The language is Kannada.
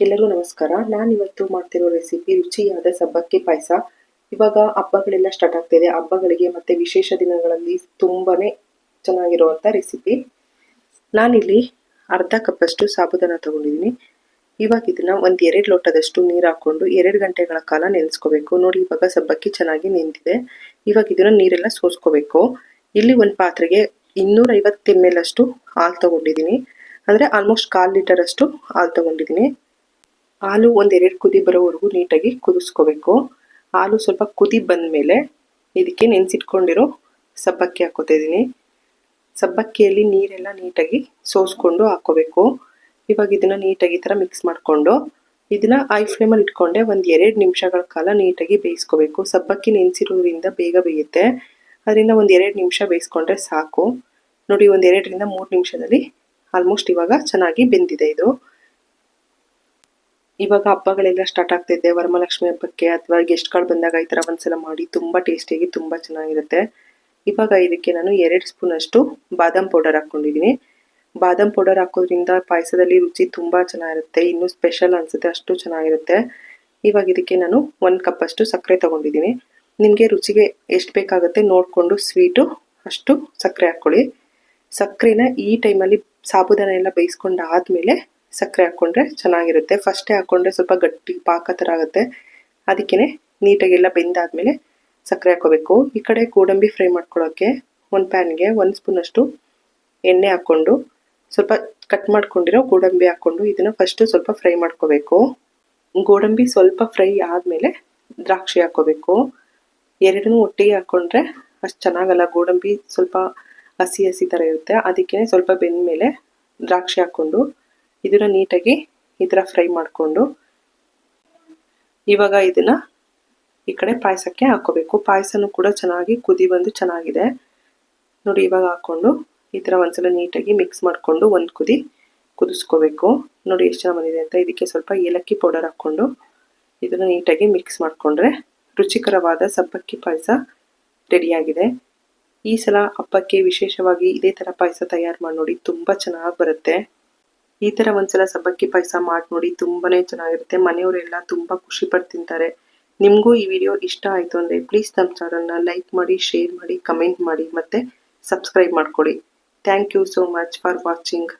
ಎಲ್ಲರಿಗೂ ನಮಸ್ಕಾರ. ನಾನು ಇವತ್ತು ಮಾಡ್ತಿರೋ ರೆಸಿಪಿ ರುಚಿಯಾದ ಸಬ್ಬಕ್ಕಿ ಪಾಯಸ. ಇವಾಗ ಹಬ್ಬಗಳೆಲ್ಲ ಸ್ಟಾರ್ಟ್ ಆಗ್ತಿದೆ. ಹಬ್ಬಗಳಿಗೆ ಮತ್ತೆ ವಿಶೇಷ ದಿನಗಳಲ್ಲಿ ತುಂಬಾನೇ ಚೆನ್ನಾಗಿರುವಂಥ ರೆಸಿಪಿ ನಾನಿಲ್ಲಿ ಅರ್ಧ ಕಪ್ಪಷ್ಟು ಸಾಬುದಾನ ತಗೊಂಡಿದ್ದೀನಿ. ಇವಾಗ ಇದನ್ನ ಒಂದ್ ಎರಡು ಲೋಟದಷ್ಟು ನೀರು ಹಾಕೊಂಡು ಎರಡು ಗಂಟೆಗಳ ಕಾಲ ನೆನೆಸ್ಕೋಬೇಕು. ನೋಡಿ, ಇವಾಗ ಸಬ್ಬಕ್ಕಿ ಚೆನ್ನಾಗಿ ನೆಂದಿದೆ. ಇವಾಗ ಇದನ್ನ ನೀರೆಲ್ಲ ಸೋಸ್ಕೋಬೇಕು. ಇಲ್ಲಿ ಒಂದು ಪಾತ್ರೆಗೆ ಇನ್ನೂರ ಐವತ್ತು ಎಂ ಎಲ್ ಅಷ್ಟು ಹಾಲು ತೊಗೊಂಡಿದ್ದೀನಿ. ಅಂದ್ರೆ ಆಲ್ಮೋಸ್ಟ್ ಕಾಲ್ ಲೀಟರ್ ಅಷ್ಟು ಹಾಲು ತಗೊಂಡಿದ್ದೀನಿ. ಹಾಲು ಒಂದೆರಡು ಕುದಿ ಬರೋವರೆಗೂ ನೀಟಾಗಿ ಕುದಿಸ್ಕೋಬೇಕು. ಹಾಲು ಸ್ವಲ್ಪ ಕುದಿ ಬಂದಮೇಲೆ ಇದಕ್ಕೆ ನೆನೆಸಿಟ್ಕೊಂಡಿರೋ ಸಬ್ಬಕ್ಕಿ ಹಾಕೋತಾ ಇದ್ದೀನಿ ಸಬ್ಬಕ್ಕಿಯಲ್ಲಿ ನೀರೆಲ್ಲ ನೀಟಾಗಿ ಸೋಸ್ಕೊಂಡು ಹಾಕೋಬೇಕು. ಇವಾಗ ಇದನ್ನ ನೀಟಾಗಿ ಥರ ಮಿಕ್ಸ್ ಮಾಡಿಕೊಂಡು ಇದನ್ನ ಐ ಫ್ಲೇಮಲ್ಲಿ ಇಟ್ಕೊಂಡೆ ಒಂದು ಎರಡು ನಿಮಿಷಗಳ ಕಾಲ ನೀಟಾಗಿ ಬೇಯಿಸ್ಕೋಬೇಕು. ಸಬ್ಬಕ್ಕಿ ನೆನೆಸಿರೋದ್ರಿಂದ ಬೇಗ ಬೇಯುತ್ತೆ. ಅದರಿಂದ ಒಂದು ಎರಡು ನಿಮಿಷ ಬೇಯಿಸ್ಕೊಂಡ್ರೆ ಸಾಕು. ನೋಡಿ ಒಂದು ಎರಡರಿಂದ ಮೂರು ನಿಮಿಷದಲ್ಲಿ ಆಲ್ಮೋಸ್ಟ್ ಇವಾಗ ಚೆನ್ನಾಗಿ ಬೆಂದಿದೆ ಇದು. ಇವಾಗ ಹಬ್ಬಗಳೆಲ್ಲ ಸ್ಟಾರ್ಟ್ ಆಗ್ತೈತೆ ವರಮಹಾಲಕ್ಷ್ಮಿ ಹಬ್ಬಕ್ಕೆ ಅಥವಾ ಗೆಸ್ಟ್ಗಳು ಬಂದಾಗ ಈ ಥರ ಒಂದ್ಸಲ ಮಾಡಿ ತುಂಬ ಟೇಸ್ಟಿಯಾಗಿ ತುಂಬ ಚೆನ್ನಾಗಿರುತ್ತೆ. ಇವಾಗ ಇದಕ್ಕೆ ನಾನು ಎರಡು ಸ್ಪೂನ್ ಅಷ್ಟು ಬಾದಾಮ್ ಪೌಡರ್ ಹಾಕ್ಕೊಂಡಿದ್ದೀನಿ ಬಾದಾಮ್ ಪೌಡರ್ ಹಾಕೋದ್ರಿಂದ ಪಾಯಸದಲ್ಲಿ ರುಚಿ ತುಂಬ ಚೆನ್ನಾಗಿರುತ್ತೆ. ಇನ್ನೂ ಸ್ಪೆಷಲ್ ಅನಿಸುತ್ತೆ, ಅಷ್ಟು ಚೆನ್ನಾಗಿರುತ್ತೆ. ಇವಾಗ ಇದಕ್ಕೆ ನಾನು ಒಂದು ಕಪ್ ಅಷ್ಟು ಸಕ್ಕರೆ ತೊಗೊಂಡಿದ್ದೀನಿ ನಿಮಗೆ ರುಚಿಗೆ ಎಷ್ಟು ಬೇಕಾಗುತ್ತೆ ನೋಡಿಕೊಂಡು ಸ್ವೀಟು ಅಷ್ಟು ಸಕ್ಕರೆ ಹಾಕ್ಕೊಳ್ಳಿ. ಸಕ್ಕರೆನ ಈ ಟೈಮಲ್ಲಿ ಸಾಬುದಾನ ಎಲ್ಲ ಬೇಯಿಸ್ಕೊಂಡು ಆದಮೇಲೆ ಸಕ್ಕರೆ ಹಾಕ್ಕೊಂಡ್ರೆ ಚೆನ್ನಾಗಿರುತ್ತೆ. ಫಸ್ಟೇ ಹಾಕ್ಕೊಂಡ್ರೆ ಸ್ವಲ್ಪ ಗಟ್ಟಿ ಪಾಕ ಥರ ಆಗುತ್ತೆ. ಅದಕ್ಕೇ ನೀಟಾಗೆಲ್ಲ ಬೆಂದಾದಮೇಲೆ ಸಕ್ಕರೆ ಹಾಕೋಬೇಕು ಈ ಕಡೆ ಗೋಡಂಬಿ ಫ್ರೈ ಮಾಡ್ಕೊಳ್ಳೋಕ್ಕೆ ಒಂದು ಪ್ಯಾನ್ಗೆ ಒಂದು ಸ್ಪೂನಷ್ಟು ಎಣ್ಣೆ ಹಾಕ್ಕೊಂಡು ಸ್ವಲ್ಪ ಕಟ್ ಮಾಡ್ಕೊಂಡಿರೋ ಗೋಡಂಬಿ ಹಾಕ್ಕೊಂಡು ಇದನ್ನು ಫಸ್ಟು ಸ್ವಲ್ಪ ಫ್ರೈ ಮಾಡ್ಕೋಬೇಕು. ಗೋಡಂಬಿ ಸ್ವಲ್ಪ ಫ್ರೈ ಆದಮೇಲೆ ದ್ರಾಕ್ಷಿ ಹಾಕ್ಕೋಬೇಕು. ಎರಡನ್ನೂ ಒಟ್ಟಿಗೆ ಹಾಕ್ಕೊಂಡ್ರೆ ಅಷ್ಟು ಚೆನ್ನಾಗಲ್ಲ. ಗೋಡಂಬಿ ಸ್ವಲ್ಪ ಹಸಿ ಹಸಿ ಥರ ಇರುತ್ತೆ. ಅದಕ್ಕೆ ಸ್ವಲ್ಪ ಬೆಂದ ಮೇಲೆ ದ್ರಾಕ್ಷಿ ಹಾಕ್ಕೊಂಡು ಇದನ್ನ ನೀಟಾಗಿ ಈ ಥರ ಫ್ರೈ ಮಾಡಿಕೊಂಡು ಇವಾಗ ಇದನ್ನ ಈ ಕಡೆ ಪಾಯಸಕ್ಕೆ ಹಾಕೋಬೇಕು. ಪಾಯಸನೂ ಕೂಡ ಚೆನ್ನಾಗಿ ಕುದಿ ಬಂದು ಚೆನ್ನಾಗಿದೆ. ನೋಡಿ, ಇವಾಗ ಹಾಕೊಂಡು ಈ ಥರ ಒಂದ್ಸಲ ನೀಟಾಗಿ ಮಿಕ್ಸ್ ಮಾಡಿಕೊಂಡು ಒಂದು ಕುದಿ ಕುದಿಸ್ಕೋಬೇಕು. ನೋಡಿ, ಎಷ್ಟು ಚೆನ್ನಾಗಿ ಬಂದಿದೆ ಅಂತ. ಇದಕ್ಕೆ ಸ್ವಲ್ಪ ಏಲಕ್ಕಿ ಪೌಡರ್ ಹಾಕ್ಕೊಂಡು ಇದನ್ನು ನೀಟಾಗಿ ಮಿಕ್ಸ್ ಮಾಡಿಕೊಂಡ್ರೆ ರುಚಿಕರವಾದ ಸಬ್ಬಕ್ಕಿ ಪಾಯಸ ರೆಡಿಯಾಗಿದೆ ಈ ಸಲ ಹಬ್ಬಕ್ಕೆ ವಿಶೇಷವಾಗಿ ಇದೇ ಥರ ಪಾಯಸ ತಯಾರು ಮಾಡಿ ನೋಡಿ, ತುಂಬ ಚೆನ್ನಾಗಿ ಬರುತ್ತೆ. ಈ ತರ ಒಂದ್ಸಲ ಸಬ್ಬಕ್ಕಿ ಪಾಯಸ ಮಾಡಿ ನೋಡಿ ತುಂಬಾನೇ ಚೆನ್ನಾಗಿರುತ್ತೆ. ಮನೆಯವರೆಲ್ಲ ತುಂಬಾ ಖುಷಿ ಪಟ್ಟು ತಿಂತಾರೆ ನಿಮಗೂ ಈ ವಿಡಿಯೋ ಇಷ್ಟ ಆಯ್ತು ಅಂದ್ರೆ ಪ್ಲೀಸ್ ನಮ್ಮ ಚಾನಲ್ನ ಲೈಕ್ ಮಾಡಿ ಶೇರ್ ಮಾಡಿ ಕಮೆಂಟ್ ಮಾಡಿ ಮತ್ತೆ ಸಬ್ಸ್ಕ್ರೈಬ್ ಮಾಡ್ಕೊಳ್ಳಿ thank you so much for watching